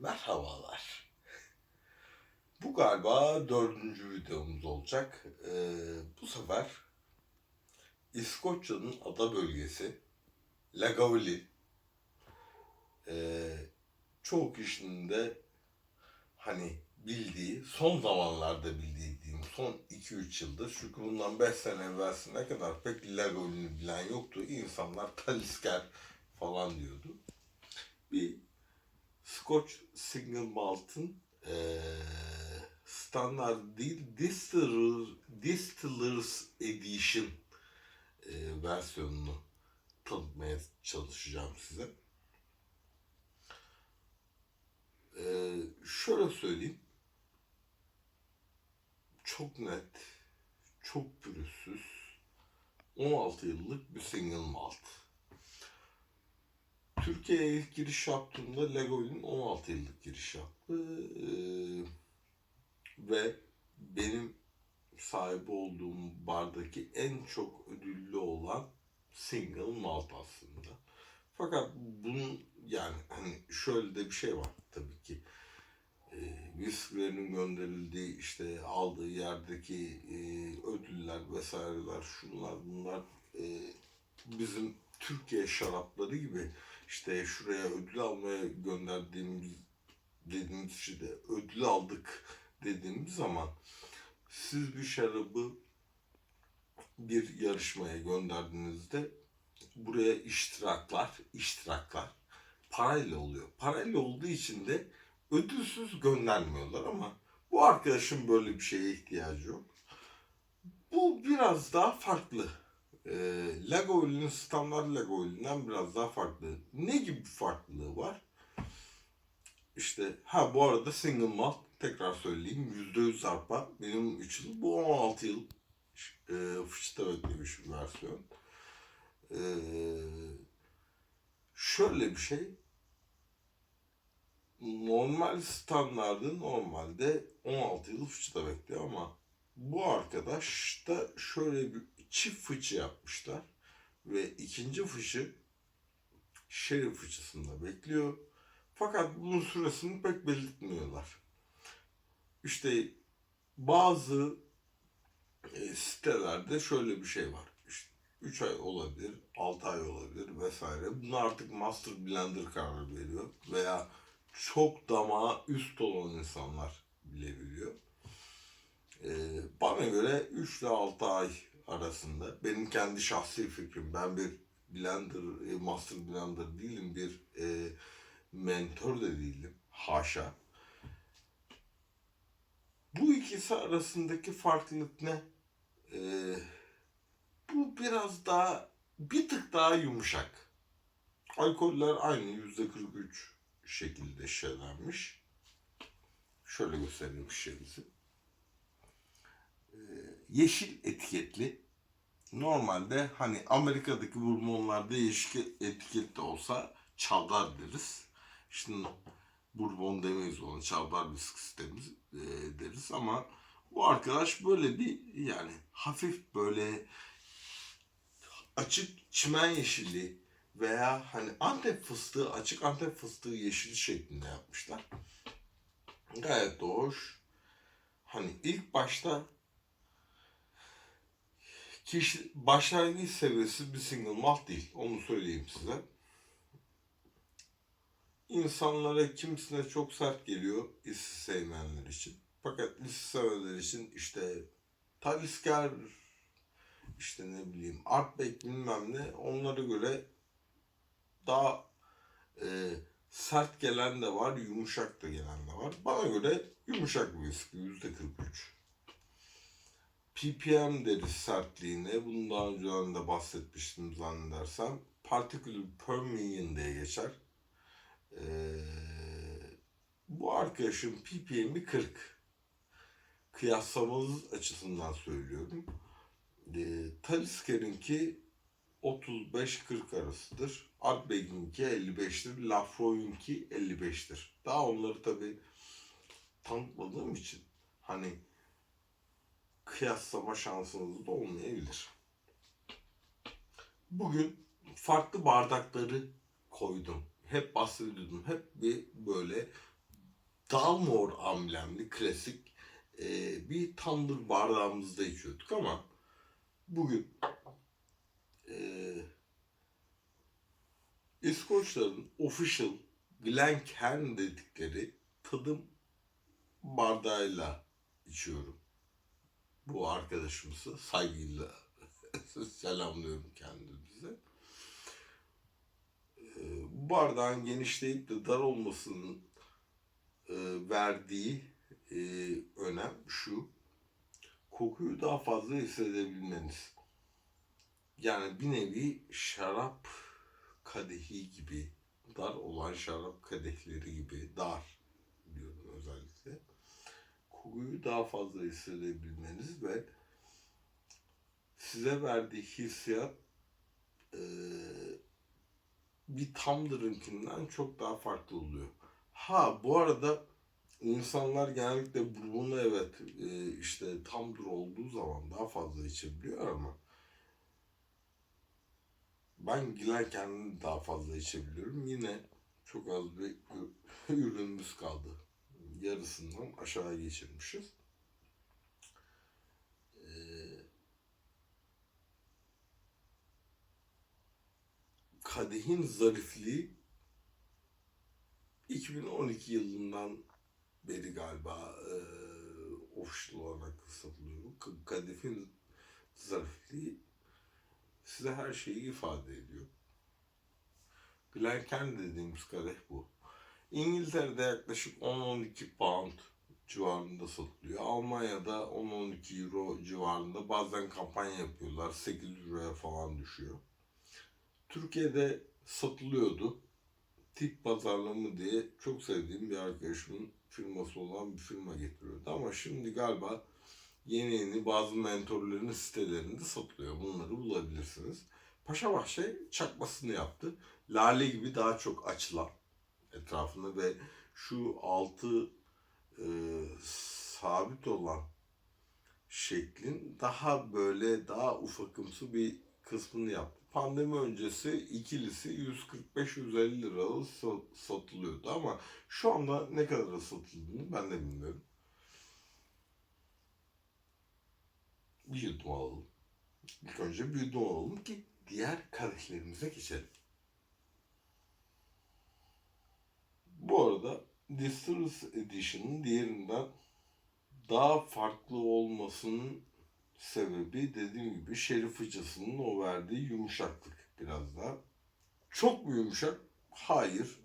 Merhabalar. Bu galiba dördüncü videomuz olacak. Ee, bu sefer İskoçya'nın ada bölgesi Lagavulin. Ee, çoğu kişinin de hani bildiği, son zamanlarda bildiği diyeyim, son 2-3 yıldır. Çünkü bundan 5 sene evvelsine kadar pek Lagavulin'i bilen yoktu. İnsanlar Talisker falan diyordu. Bir Scotch Single Malt'ın eee standart değil Distiller, Distillers Edition eee, versiyonunu tanıtmaya çalışacağım size. Eee, şöyle söyleyeyim. Çok net, çok pürüzsüz, 16 yıllık bir single malt. Türkiye'ye ilk giriş yaptığımda Lego'nun 16 yıllık giriş yaptı. Ee, ve benim sahip olduğum bardaki en çok ödüllü olan single malt aslında. Fakat bunun yani hani şöyle de bir şey var tabii ki. Ee, viskilerin gönderildiği işte aldığı yerdeki e, ödüller vesaireler şunlar bunlar e, bizim Türkiye şarapları gibi işte şuraya ödül almaya gönderdiğimiz dediğimiz şeyde ödül aldık dediğimiz zaman siz bir şarabı bir yarışmaya gönderdiğinizde buraya iştiraklar, iştiraklar parayla oluyor. Parayla olduğu için de ödülsüz göndermiyorlar ama bu arkadaşın böyle bir şeye ihtiyacı yok. Bu biraz daha farklı. E, Lagavulin standart Lagavulin'den biraz daha farklı. Ne gibi farklılığı var? İşte ha bu arada single malt tekrar söyleyeyim %100 arpa benim 3 yıl bu 16 yıl e, fıçıta beklemiş bir versiyon. E, şöyle bir şey normal standardı normalde 16 yıl fıçıda bekliyor ama bu arkadaş da şöyle bir çift fıçı yapmışlar ve ikinci fıçı şerif fıçısında bekliyor. Fakat bunun süresini pek belirtmiyorlar. İşte bazı e, sitelerde şöyle bir şey var. İşte 3 ay olabilir, 6 ay olabilir vesaire. Bunu artık Master Blender karar veriyor. Veya çok damağa üst olan insanlar bilebiliyor. Ee, bana göre 3 ile 6 ay arasında benim kendi şahsi fikrim. Ben bir blender, e, master blender değilim, bir e, mentor da değilim. Haşa. Bu ikisi arasındaki farklılık ne? Ee, bu biraz daha, bir tık daha yumuşak. Alkoller aynı yüzde 43 şekilde şişelenmiş. Şöyle göstereyim şişemizi yeşil etiketli. Normalde hani Amerika'daki bourbonlarda yeşil etiketli olsa çavdar deriz. Şimdi bourbon demeyiz ona çavdar viskisi deriz, e, deriz ama bu arkadaş böyle bir yani hafif böyle açık çimen yeşili veya hani Antep fıstığı açık Antep fıstığı yeşili şeklinde yapmışlar. Gayet de hoş. Hani ilk başta kişi başlangıç seviyesi bir single malt değil. Onu söyleyeyim size. İnsanlara kimisine çok sert geliyor isi sevmeyenler için. Fakat isi sevenler için işte Talisker işte ne bileyim Artback bilmem ne onlara göre daha e, sert gelen de var, yumuşak da gelen de var. Bana göre yumuşak bir viski yüzde 43. ppm deriz sertliğine. Bunu daha önceden de bahsetmiştim zannedersem. Particle per million diye geçer. Ee, bu arkadaşın ppm'i 40. Kıyaslamamız açısından söylüyorum. Ee, Talisker'inki 35-40 arasıdır. Artbag'inki 55'tir. Lafroy'unki 55'tir. Daha onları tabi tanıtmadığım için hani kıyaslama şansınız da olmayabilir. Bugün farklı bardakları koydum. Hep bahsediyordum. Hep bir böyle Dalmor amblemli klasik e, bir tandır bardağımızda içiyorduk ama bugün e, İskoçların official Glencairn dedikleri tadım bardağıyla içiyorum. Bu arkadaşımızı saygıyla selamlıyorum kendimize. Ee, Bu bardağın genişleyip de dar olmasının e, verdiği e, önem şu. Kokuyu daha fazla hissedebilmeniz. Yani bir nevi şarap kadehi gibi dar olan şarap kadehleri gibi dar. Kokuyu daha fazla hissedebilmeniz ve size verdiği hissiyat e, bir Tumblr'ınkinden çok daha farklı oluyor. Ha bu arada insanlar genellikle bunu evet e, işte Tumblr olduğu zaman daha fazla içebiliyor ama ben Glencairn'i daha fazla içebiliyorum. Yine çok az bir ürünümüz kaldı. Yarısından aşağı geçirmişiz. Ee, kadehin zarifliği 2012 yılından beri galiba e, official olarak satılıyor. bu. K- Kadehin zarifliği size her şeyi ifade ediyor. Glencairn dediğimiz kadeh bu. İngiltere'de yaklaşık 10-12 pound civarında satılıyor. Almanya'da 10-12 euro civarında bazen kampanya yapıyorlar. 8 euroya falan düşüyor. Türkiye'de satılıyordu. Tip pazarlama diye çok sevdiğim bir arkadaşımın firması olan bir firma getiriyordu. Ama şimdi galiba yeni yeni bazı mentorların sitelerinde satılıyor. Bunları bulabilirsiniz. Paşa Bahçe çakmasını yaptı. Lale gibi daha çok açılan etrafında ve şu altı e, sabit olan şeklin daha böyle daha ufakımsı bir kısmını yaptı. Pandemi öncesi ikilisi 145-150 liralık sa- satılıyordu ama şu anda ne kadar satıldığını ben de bilmiyorum. Bir yudum alalım. İlk önce bir yudum alalım ki diğer kadehlerimize geçelim. Bu arada Distillers Edition'ın diğerinden daha farklı olmasının sebebi dediğim gibi şerif fıçısının o verdiği yumuşaklık biraz daha. Çok mu yumuşak? Hayır.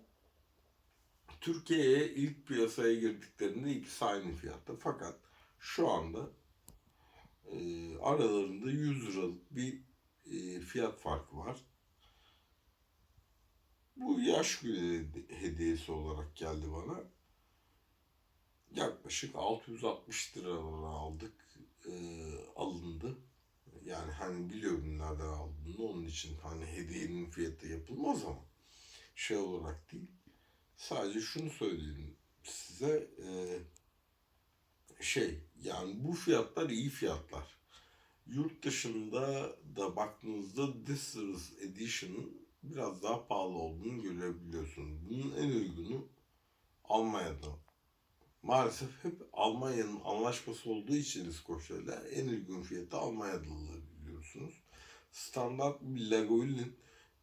Türkiye'ye ilk piyasaya girdiklerinde ikisi aynı fiyatta. Fakat şu anda e, aralarında 100 liralık bir e, fiyat farkı var. Bu yaş günü hediyesi olarak geldi bana. Yaklaşık 660 liralara aldık. e, alındı. Yani hani biliyorum nereden aldığını onun için hani hediyenin fiyatı yapılmaz ama şey olarak değil. Sadece şunu söyleyeyim size e, şey yani bu fiyatlar iyi fiyatlar. Yurt dışında da baktığınızda Distillers Edition'ın biraz daha pahalı olduğunu görebiliyorsunuz. Bunun en uygunu Almanya'da. Maalesef hep Almanya'nın anlaşması olduğu için İskoçya'yla en uygun fiyatı Almanya'da alabiliyorsunuz. Standart bir Lagoil'in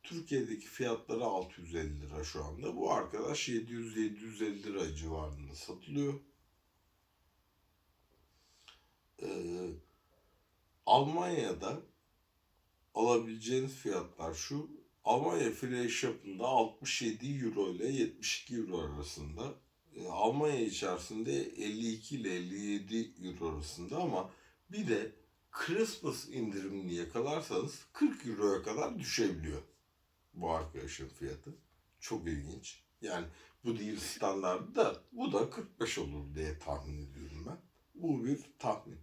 Türkiye'deki fiyatları 650 lira şu anda. Bu arkadaş 700-750 lira civarında satılıyor. Ee, Almanya'da alabileceğiniz fiyatlar şu. Almanya Free Shop'ında 67 euro ile 72 euro arasında. Ee, Almanya içerisinde 52 ile 57 euro arasında ama bir de Christmas indirimini yakalarsanız 40 euroya kadar düşebiliyor bu arkadaşın fiyatı. Çok ilginç. Yani bu değil standartı da bu da 45 olur diye tahmin ediyorum ben. Bu bir tahmin.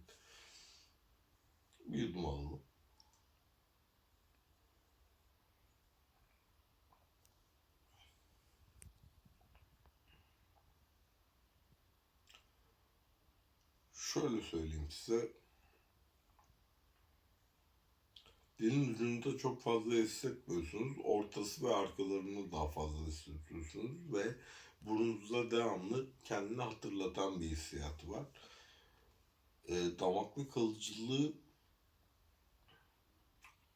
Bir yudum Şöyle söyleyeyim size. Dilin ucunda çok fazla hissetmiyorsunuz. Ortası ve arkalarını daha fazla hissediyorsunuz ve burnunuzda devamlı kendini hatırlatan bir hissiyatı var. E, damaklı kalıcılığı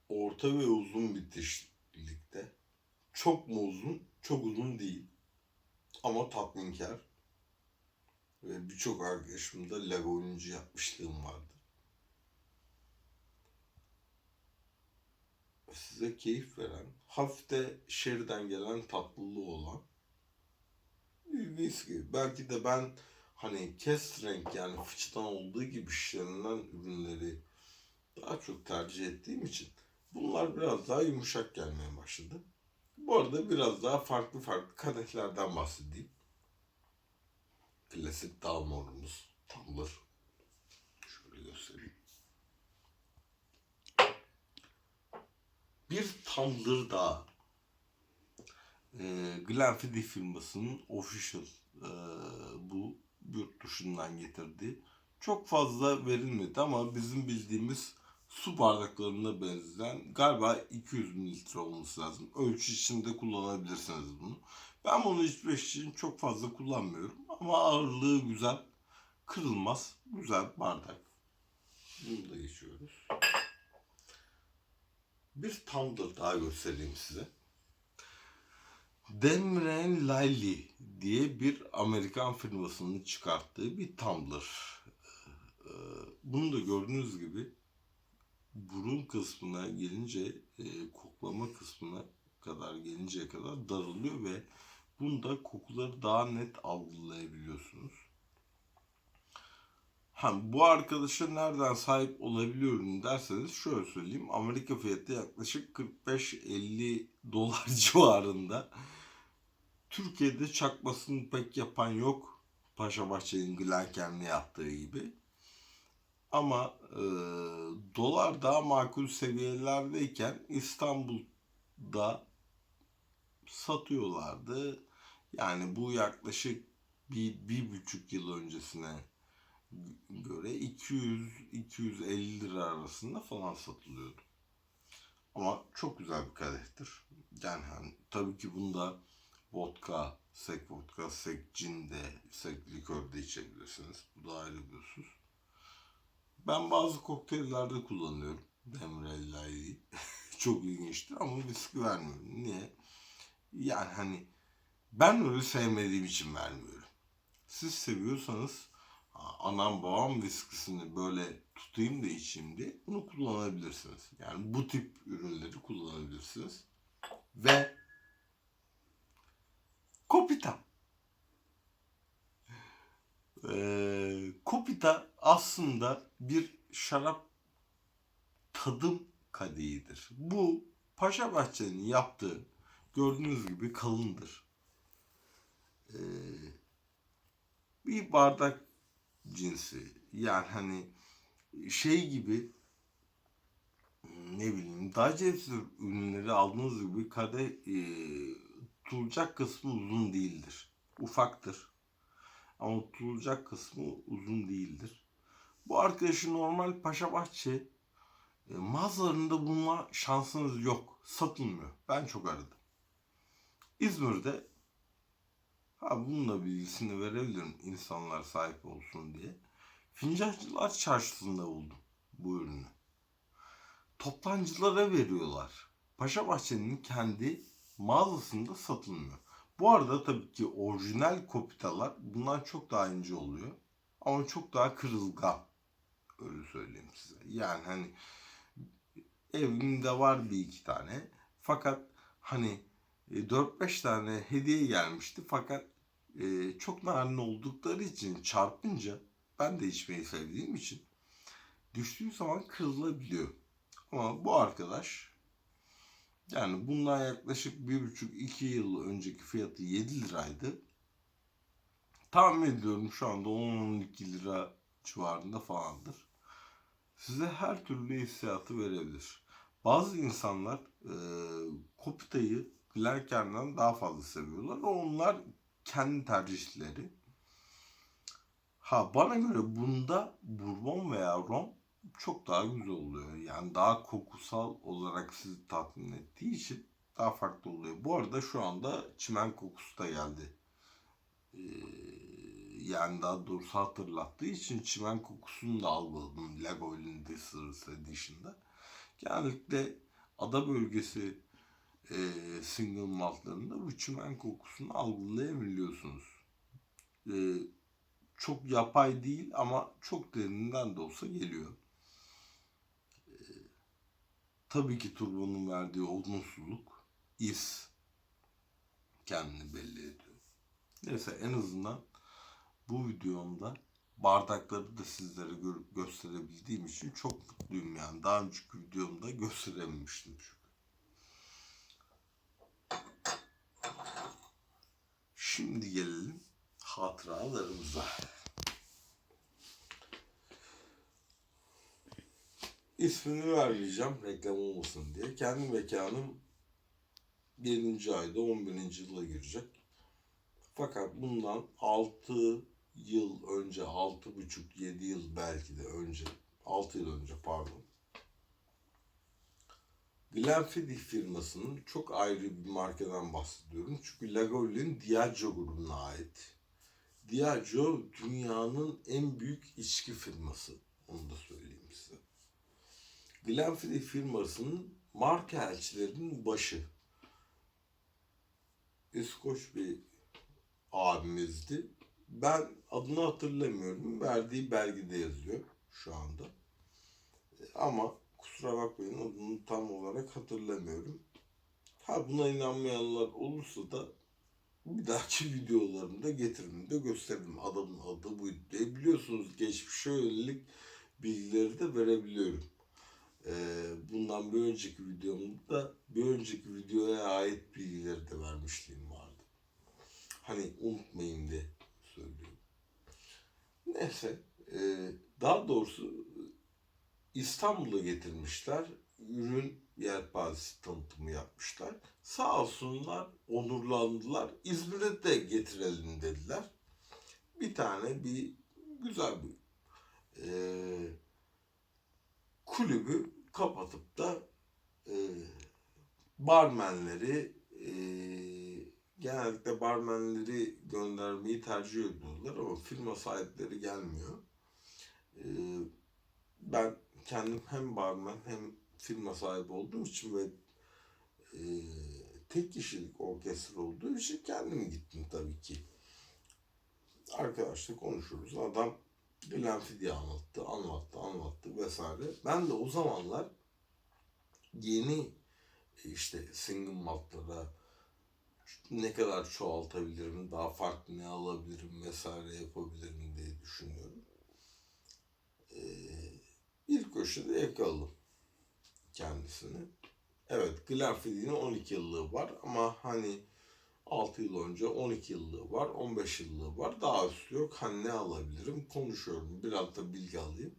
orta ve uzun bitişlikte. Çok mu uzun? Çok uzun değil. Ama tatminkar. Ve birçok arkadaşımda lag oyuncu yapmışlığım vardı. Size keyif veren, hafif de şeriden gelen tatlılığı olan bir whisky. Belki de ben hani kes renk yani fıçıdan olduğu gibi şişelenen ürünleri daha çok tercih ettiğim için bunlar biraz daha yumuşak gelmeye başladı. Bu arada biraz daha farklı farklı kadehlerden bahsedeyim. Klasik Dalmore'umuz Tumbler. Şöyle göstereyim. Bir Tumbler daha. Ee, Glenfiddich firmasının official ee, bu yurt dışından getirdiği. Çok fazla verilmedi ama bizim bildiğimiz su bardaklarına benzeyen galiba 200 mililitre olması lazım. Ölçü içinde kullanabilirsiniz bunu. Ben bunu içmek için çok fazla kullanmıyorum ama ağırlığı güzel, kırılmaz, güzel bardak. Bunu da geçiyoruz. Bir tumbler daha göstereyim size. Demren Liley diye bir Amerikan firmasının çıkarttığı bir tumbler. Ee, Bunu da gördüğünüz gibi burun kısmına gelince, e, koklama kısmına kadar gelinceye kadar daralıyor ve bunda kokuları daha net algılayabiliyorsunuz. Ha, bu arkadaşa nereden sahip olabiliyorum derseniz şöyle söyleyeyim. Amerika fiyatı yaklaşık 45-50 dolar civarında. Türkiye'de çakmasını pek yapan yok. Paşa Bahçe'nin Glencairn'le yaptığı gibi. Ama e, dolar daha makul seviyelerdeyken İstanbul'da satıyorlardı. Yani bu yaklaşık bir, bir buçuk yıl öncesine göre 200-250 lira arasında falan satılıyordu. Ama çok güzel bir kadehtir. Yani hani, tabii ki bunda vodka, sek vodka, sek cin de, sek likör de içebilirsiniz. Bu da ayrı bir husus. Ben bazı kokteyllerde kullanıyorum. Demrella'yı. Çok ilginçtir ama viski vermiyorum. Niye? Yani hani ben öyle sevmediğim için vermiyorum. Siz seviyorsanız anam babam viskisini böyle tutayım da içeyim diye bunu kullanabilirsiniz. Yani bu tip ürünleri kullanabilirsiniz. Ve Kopita. Ee, Kopita aslında bir şarap tadım kadehidir. Bu Paşa Bahçe'nin yaptığı gördüğünüz gibi kalındır. Ee, bir bardak cinsi. Yani hani şey gibi ne bileyim daha ürünleri aldığınız gibi kadeh e, tutulacak kısmı uzun değildir. Ufaktır. Ama tutulacak kısmı uzun değildir. Bu arkadaşı normal Paşa Bahçe e, mağazalarında bulma şansınız yok. Satılmıyor. Ben çok aradım. İzmir'de ha bunun da bilgisini verebilirim insanlar sahip olsun diye. Fincancılar çarşısında buldum bu ürünü. Toptancılara veriyorlar. Paşa Bahçe'nin kendi mağazasında satılmıyor. Bu arada tabii ki orijinal kopitalar bundan çok daha ince oluyor. Ama çok daha kırılgan. Öyle söyleyeyim size. Yani hani evimde var bir iki tane. Fakat hani 4-5 tane hediye gelmişti. Fakat e, çok narin oldukları için çarpınca ben de içmeyi sevdiğim için düştüğü zaman kırılabiliyor. Ama bu arkadaş yani bundan yaklaşık bir buçuk iki yıl önceki fiyatı 7 liraydı. Tahmin ediyorum şu anda 10-12 lira civarında falandır. Size her türlü hissiyatı verebilir. Bazı insanlar e, Kopita'yı Glencairn'dan daha fazla seviyorlar. Onlar kendi tercihleri. Ha bana göre bunda bourbon veya rom çok daha güzel oluyor. Yani daha kokusal olarak sizi tatmin ettiği için daha farklı oluyor. Bu arada şu anda çimen kokusu da geldi Ee, yani daha doğrusu hatırlattığı için çimen kokusunu da algıladım Lego Lindisers Edition'da. Genellikle ada bölgesi e, single maltlarında bu çimen kokusunu algılayabiliyorsunuz. E, çok yapay değil ama çok derinden de olsa geliyor. E, tabii ki turbonun verdiği olumsuzluk is kendini belli ediyor. Neyse en azından bu videomda bardakları da sizlere gö- gösterebildiğim için çok mutluyum yani. Daha önceki videomda gösterememiştim çünkü. Şimdi gelelim hatıralarımıza. İsmini vermeyeceğim reklam olmasın diye. Kendi mekanım 1. ayda 11. yıla girecek. Fakat bundan 6 yıl önce, 6,5-7 yıl belki de önce, 6 yıl önce pardon. Glenfiddich firmasının çok ayrı bir markadan bahsediyorum. Çünkü Lagavulin Diageo grubuna ait. Diageo dünyanın en büyük içki firması. Onu da söyleyeyim size. Glenfiddich firmasının marka elçilerinin başı. İskoç bir abimizdi. Ben adını hatırlamıyorum. Verdiği belgede yazıyor şu anda. Ama kusura bakmayın adını tam olarak hatırlamıyorum. Ha buna inanmayanlar olursa da bir dahaki videolarımda getiririm de gösteririm. Adamın adı buydu diye. Biliyorsunuz geçmişe yönelik bilgileri de verebiliyorum. Ee, bundan bir önceki videomda bir önceki videoya ait bilgileri de vermişliğim vardı. Hani unutmayın diye söylüyorum. Neyse, e, daha doğrusu İstanbul'a getirmişler. Ürün yelpazesi tanıtımı yapmışlar. Sağ olsunlar, onurlandılar. İzmir'e de getirelim dediler. Bir tane bir güzel bir e, kulübü kapatıp da e, barmenleri e, genellikle barmenleri göndermeyi tercih ediyorlar ama firma sahipleri gelmiyor. E, ben kendim hem barmen hem firma sahibi olduğum için ve e, tek kişilik orkestra olduğu için kendim gittim tabii ki. Arkadaşla konuşuruz. Adam Glenfiddich anlattı, anlattı, anlattı vesaire. Ben de o zamanlar yeni işte single maltlara ne kadar çoğaltabilirim, daha farklı ne alabilirim vesaire yapabilirim diye düşünüyorum. Ee, bir köşede yakaladım kendisini. Evet, Glenfiddich'in 12 yıllığı var ama hani 6 yıl önce 12 yıllığı var, 15 yıllığı var. Daha üstü yok. Hani ne alabilirim? Konuşuyorum. Biraz da bilgi alayım.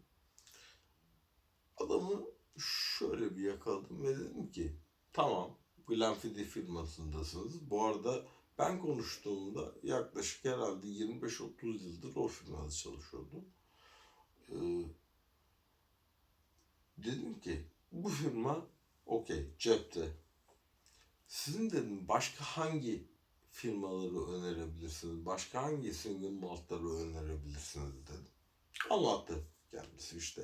Adamı şöyle bir yakaladım ve dedim ki tamam Glenfiddich firmasındasınız. Bu arada ben konuştuğumda yaklaşık herhalde 25-30 yıldır o firmada çalışıyordum. Ee, dedim ki bu firma okey cepte. Sizin dedim başka hangi firmaları önerebilirsiniz? Başka hangi single maltları önerebilirsiniz dedim. Anlattı kendisi işte.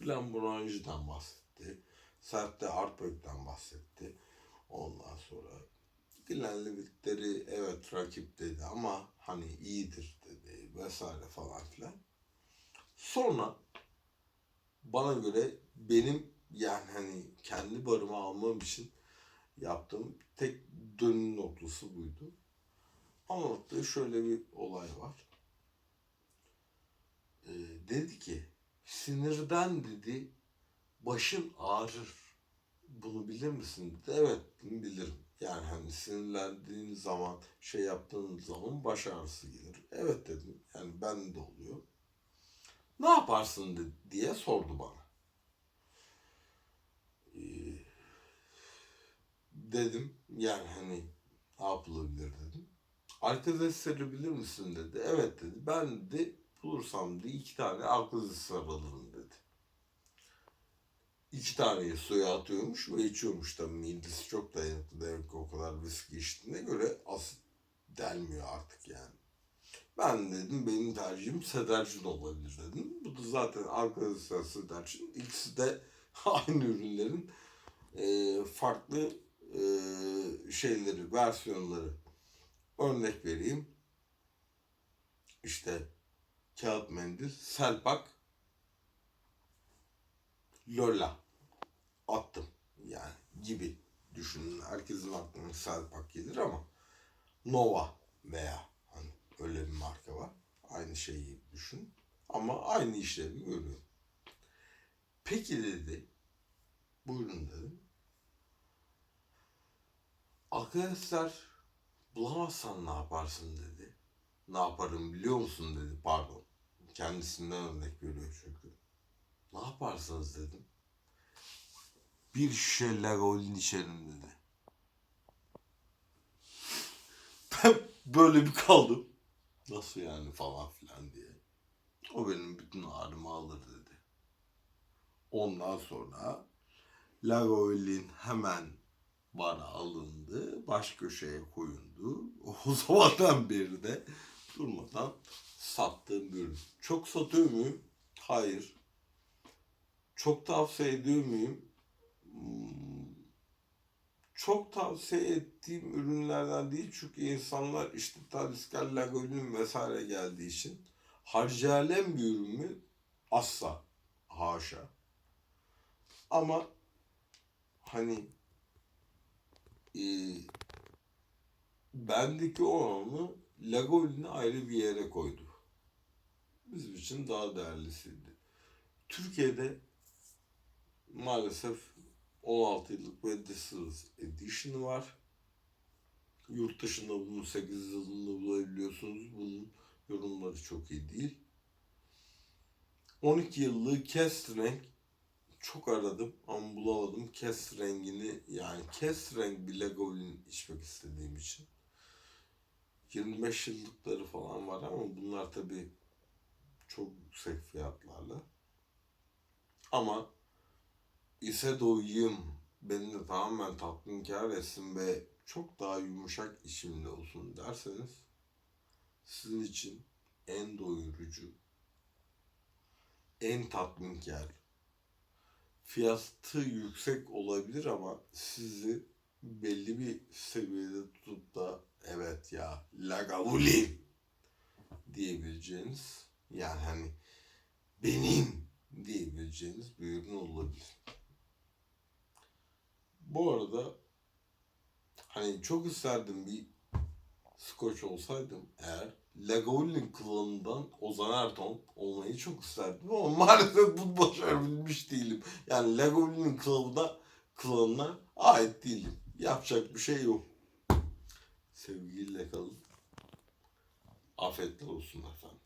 Glenmorangi'den bahsetti. Sertte Hartberg'den bahsetti. Ondan sonra Glenlivet'leri evet rakip dedi ama hani iyidir dedi vesaire falan filan. Sonra bana göre benim yani hani kendi barımı almam için yaptığım tek dönüm noktası buydu. Anlattığı şöyle bir olay var. Ee, dedi ki sinirden dedi başın ağrır. Bunu bilir misin? Dedi. Evet bilirim. Yani hani sinirlendiğin zaman şey yaptığın zaman baş ağrısı gelir. Evet dedim. Yani ben de oluyor. Ne yaparsın dedi, diye sordu bana. Ee, dedim yani hani ne yapılabilir dedim. Arkadaş serebilir misin dedi. Evet dedi. Ben de bulursam diye iki tane arkadaş alırım dedi. İki taneyi suya atıyormuş ve içiyormuş tabii midesi çok dayanıklı demek o kadar viski içtiğine göre asit delmiyor artık yani. Ben dedim benim tercihim Sedercin olabilir dedim. Bu da zaten arkadaşlar Sedercin. İkisi de aynı ürünlerin e, farklı e, şeyleri, versiyonları. Örnek vereyim. İşte kağıt mendil, selpak, Lola attım yani gibi düşünün. Herkesin aklına selpak gelir ama Nova veya hani öyle bir marka var. Aynı şeyi düşün. Ama aynı işlevi görüyor. Peki dedi. Buyurun dedim. Arkadaşlar bulamazsan ne yaparsın dedi. Ne yaparım biliyor musun dedi. Pardon. Kendisinden örnek veriyor çünkü. Ne yaparsınız dedim. Bir şişe Lagol'in içerim dedi. Ben böyle bir kaldım. Nasıl yani falan filan diye. O benim bütün ağrımı alır dedi. Ondan sonra Lagol'in hemen bana alındı. Baş köşeye koyuldu. O zamandan beri de durmadan sattığım ürün. Çok satıyor muyum? Hayır. Çok tavsiye ediyor muyum? Hmm, Çok tavsiye ettiğim ürünlerden değil çünkü insanlar işte Talisker, Lagolin vesaire geldiği için harcayan bir ürün mü? Asla. Haşa. Ama hani e, bendeki oranı Lagolin'i ayrı bir yere koydu. Bizim için daha değerlisiydi. Türkiye'de maalesef 16 yıllık ve Distillers Edition var. Yurt dışında bunun 8 yılını bulabiliyorsunuz. Bunun yorumları çok iyi değil. 12 yıllık Kes renk çok aradım ama bulamadım. Kes rengini yani kes renk bir Lagavulin içmek istediğim için. 25 yıllıkları falan var ama bunlar tabi çok yüksek fiyatlarla. Ama ise doyayım beni de tamamen tatminkar etsin ve çok daha yumuşak içimde olsun derseniz sizin için en doyurucu, en tatminkar, fiyatı yüksek olabilir ama sizi belli bir seviyede tutup da evet ya Lagavulin diyebileceğiniz yani hani benim diyebileceğiniz bir ürün olabilir. Bu arada hani çok isterdim bir Scotch olsaydım eğer Lagavulin klanından Ozan Erton olmayı çok isterdim ama maalesef bunu başarabilmiş değilim. Yani Lagavulin klanına, klanına ait değilim. Yapacak bir şey yok. Sevgiyle kalın. Afiyetler olsun efendim.